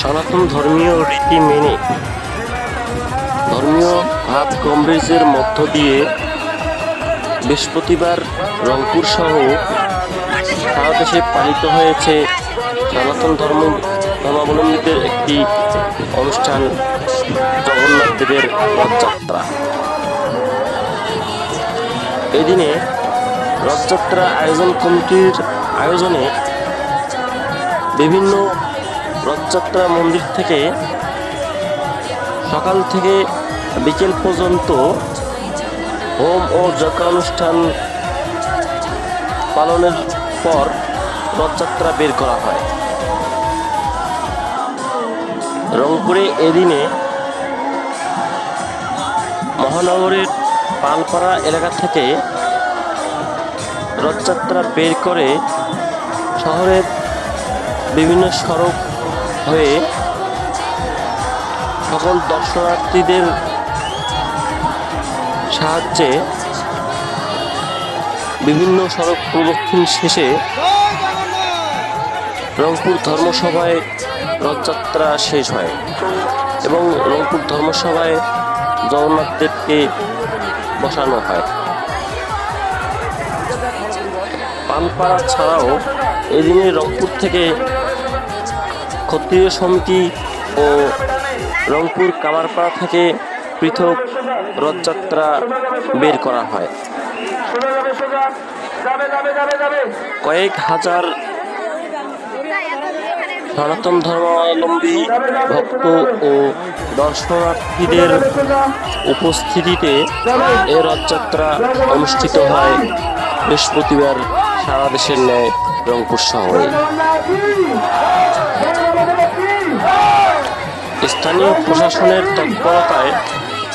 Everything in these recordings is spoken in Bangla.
সনাতন ধর্মীয় রীতি মেনে ধর্মীয় ভাব কমরেজের মধ্য দিয়ে বৃহস্পতিবার রংপুর সহ সারা দেশে পালিত হয়েছে সনাতন ধর্ম ধর্মাবলম্বীদের একটি অনুষ্ঠান, জগন্নাথ দেবের রথযাত্রা। এদিনে রথযাত্রা আয়োজন কমিটির আয়োজনে বিভিন্ন রথযাত্রা মন্দির থেকে সকাল থেকে বিকেল পর্যন্ত হোম ও যজ্ঞ অনুষ্ঠান পালনের পর রথযাত্রা বের করা হয়। রংপুরে এদিনে মহানগরের পালপাড়া এলাকা থেকে রথযাত্রা বের করে শহরের বিভিন্ন সড়ক হয়ে সকল দর্শনার্থীদের সাহায্যে বিভিন্ন সড়ক প্রদক্ষিণ শেষে রংপুর ধর্মসভায় রথযাত্রা শেষ হয় এবং রংপুর ধর্মসভায় জগন্নাথ দেবকে বসানো হয়। পানপাড়া ছাড়াও এদিনে রংপুর থেকে ক্ষত্রিয় সমিতি ও রংপুর কামারপাড়া থেকে পৃথক রথযাত্রা বের করা হয়। কয়েক হাজার সনাতন ধর্মাবলম্বী ভক্ত ও দর্শনার্থীদের উপস্থিতিতে এ রথযাত্রা অনুষ্ঠিত হয় বৃহস্পতিবার সারা দেশের ন্যায় রংপুর শহরে। স্থানীয় প্রশাসনের তৎপরতায়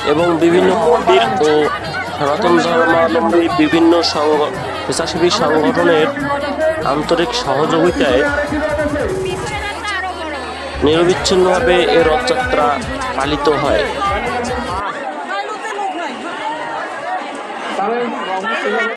এবং বিভিন্ন মন্দির ও সনাতন ধর্মাবলম্বী বিভিন্ন সংগ- স্বেচ্ছাসেবী সংগঠনের আন্তরিক সহযোগিতায় নিরবিচ্ছিন্নভাবে এ রথযাত্রা পালিত হয়।